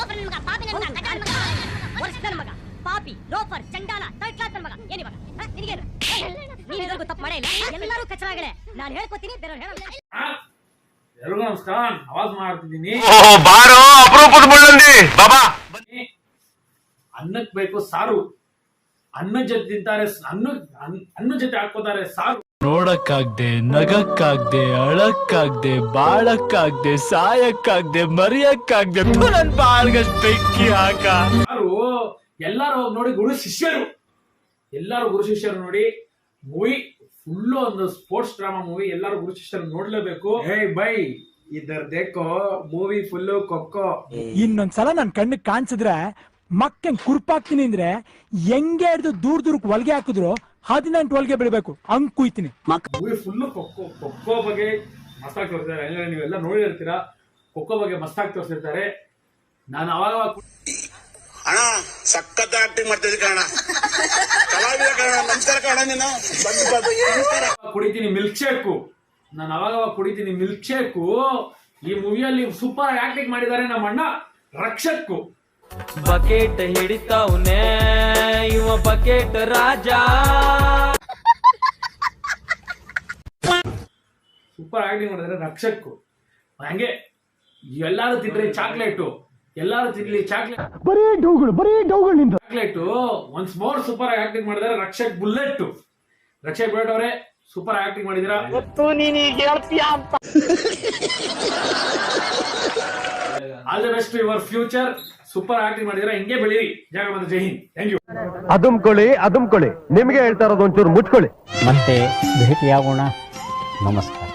Loafer ನನ್ ಮಗ ಪಾಪಿ ನನ್ ಮಗ ಕಟ್ಟ ನನ್ ಮಗ ವರ್ಷ ನನ್ ಮಗ ಪಾಪಿ ಲೋಫರ್ ಚಂಡಾಲ ಥರ್ಡ್ ಕ್ಲಾಸ್ ನನ್ ಮಗ ಏನಿವಾಗ ಹ? ನಿನಗೇನು ನೀನ್ ಇದ್ರಿಗೂ ತಪ್ಪು ಮಾಡೇ ಇಲ್ಲ ಎಲ್ಲರೂ ಕಚರಾಗಳೇ ನಾನು ಹೇಳ್ಕೊತೀನಿ ಬೇರೆಯವ್ರು ಹೇಳಲ್ಲ ಆ, ಎಲ್ರಿಗೂ ನಮಸ್ಕಾರ ಆವಾಜ್ ಮಾಡ್ತಿದ್ದೀನಿ ಓಹೋ ಬಾರೋ ಅಪರೂಪದ ಮುಳ್ಳಂದಿ ಬಾಬಾ ಅನ್ನಕ್ ಬೇಕು ಸಾರು ಅನ್ನ ಜೊತೆ ತಿಂತಾರೆ ಅನ್ನ ಅನ್- ಅನ್ನ ಜೊತೆ ಹಾಕೋತಾರೆ ಸಾರು ನೋಡಕ್ಕಾಗ್ದೆ ನಗಕ್ಕಾಗ್ದೆ ಅಳಕ್ಕಾಗ್ದೆ ಬಾಳಕ್ಕಾಗ್ದೆ ಸಾಯಕ್ಕಾಗ್ದೆ ಮರಿಯಕ್ಕಾಗ್ದೆ ನನ್ ಬಾಳ್ಗಷ್ಟ್ ಬೆಂಕಿ ಹಾಕ. ಎಲ್ಲಾರು ಹೋಗಿ ನೋಡಿ ಗುರು ಶಿಷ್ಯರು. ಎಲ್ಲಾರು ಗುರು ಶಿಷ್ಯರು ನೋಡಿ ಮೂವಿ ಫುಲ್ಲು ಒಂದು ಸ್ಪೋರ್ಟ್ಸ್ ಡ್ರಾಮಾ ಮೂವಿ. ಎಲ್ಲಾರು ಗುರು ಶಿಷ್ಯರು ನೋಡ್ಲೇಬೇಕು. ಹೇ ಬೈ ಇದರ್ದೇಕೋ ಮೂವಿ ಫುಲ್ಲು ಕೊಕ್ಕೋ. ಇನ್ನೊಂದ್ಸಲ ನನ್ ಕಣ್ಣಿಗೆ ಕಾಣಿಸಿದ್ರೆ ಮಕ್ಕಂಗ್ ಕುರ್ಪಾಕ್ತೀನಿ ಅಂದ್ರೆ ಹೆಂಗೆ ಹಿಡ್ದು ದೂರ ದೂರಕ್ಕೆ ಹೊಲ್ಗೆ ಹಾಕಿದ್ರು ಹದಿನೆಂಟು ಹೊಲ್ಗೆ ಬೆಳಿಬೇಕು ಹಂಗ್ ಕುಯ್ತೀನಿ. ಮೂವಿ ಫುಲ್ಲು ಕೊಕ್ಕೋ ಕೊಕ್ಕೋ ಬಗ್ಗೆ ಮಸ್ತಾಗಿ ತೋರಿಸಿದ್ದಾರೆ. ನೀವೆಲ್ಲ ನೋಡಿರ್ತೀರಾ? ಕೊಕ್ಕೋ ಬಗ್ಗೆ ಮಸ್ತಾಗಿ ತೋರಿಸಿರ್ತಾರೆ. ನಾನು ಅವಾಗ ಅವಾಗ ಅಣ್ಣ ಸಖತ್ ಆಕ್ಟಿಂಗ್ ಮಾಡ್ತಿದ್ದೆ ಕಣ ಕಲಾವಿದ ಕಣ ನಮಸ್ಕಾರ ಕಣ ನೀನು. ಬಂದು ಬಂದು. ನಮಸ್ಕಾರ. ಕುಡಿತೀನಿ ಮಿಲ್ಕ್ ಶೇಕು ನಾನು ಅವಾಗ ಅವಾಗ ಕುಡಿತೀನಿ ಮಿಲ್ಕ್ ಶೇಕು ಈ ಮೂವಿಯಲ್ಲಿ ಸೂಪರ್ ಆಕ್ಟಿಂಗ್ ಮಾಡಿದ್ದಾರೆ ನಮ್ಮ ಅಣ್ಣ ರಕ್ಷಕ್ಕು. ಬಕೆಟ್ ಹಿಡಿತವ್ನೆ ಇವ ಬಕೆಟ್ ರಾಜ. ಸೂಪರ್ ಆಕ್ಟಿಂಗ್ ಮಾಡಿದ್ರೆ ರಕ್ಷಕ್ಕು. ಹಂಗೆ ಎಲ್ಲಾರು ತಿನ್ರಿ ಚಾಕ್ಲೇಟು ಎಲ್ಲಾರು ತಿನ್ಲಿ ಚಾಕ್ಲೇಟ್ ಬರೀ ಡೌಗಳು ಬರೀ ಡೌಗಳು ನಿಂದ ಚಾಕ್ಲೇಟು ಒನ್ಸ್ ಮೋರ್ ಸೂಪರ್ ಆಗಿ ಆಕ್ಟಿಂಗ್ ಮಾಡಿದ್ರೆ ರಕ್ಷಕ್ ಬುಲ್ಲೆಟ್ ರಕ್ಷಕ್ ಬುಲೆಟ್ ಅವರೇ super acting ಮಾಡಿದಿರಾ all the best your future super acting ಮಾಡಿದ್ರೆ ಹಿಂಗೆ ಬೆಳೀರಿ. ಜಾಗ ಮತ್ತೆ ಜೈ ಹಿಂದ್. ಥ್ಯಾಂಕ್ ಯು ಅದುಮ್ಕೊಳ್ಳಿ ಅದುಮ್ಕೊಳ್ಳಿ ನಿಮ್ಗೆ ಹೇಳ್ತಾ ಇರೋದು ಒಂಚೂರು ಮುಚ್ಕೊಳ್ಳಿ. ಮತ್ತೆ ಭೇಟಿಯಾಗೋಣ. ನಮಸ್ಕಾರ.